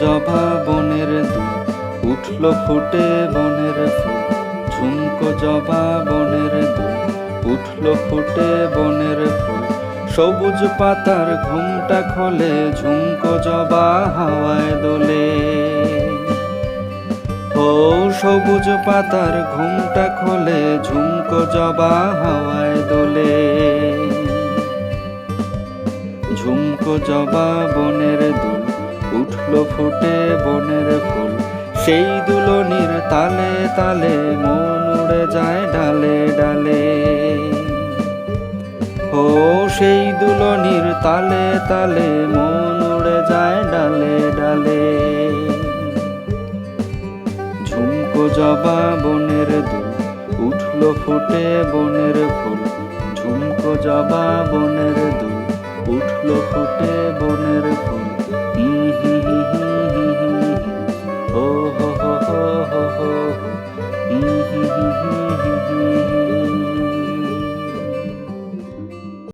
জবা বনের দুল, উঠল ফুটে বনের ফুল। ঝুমকো জবা বনের দুল, উঠল ফুটে বনের ফুল। সবুজ পাতার ঘুমটা খোলে, ঝুমকো জবা হাওয়ায় দোলে। ও সবুজ পাতার ঘুমটা খোলে, ঝুমকো জবা হাওয়ায় দোলে। ঝুমকো জবা বনের দুল উঠল ফুটে বনের ফুল। সেই দুলনির তালে তালে মন উড়ে যায় ডালে ডালে। ও সেই দুলনির তালে তালে মন উড়ে যায় ডালে ডালে। ঝুমকো জবা বনের দুল, উঠল ফুটে বনের ফুল। ঝুমকো জবা বনের দুল, উঠল ফুটে বনের ফুল। ho ho ho ho ho.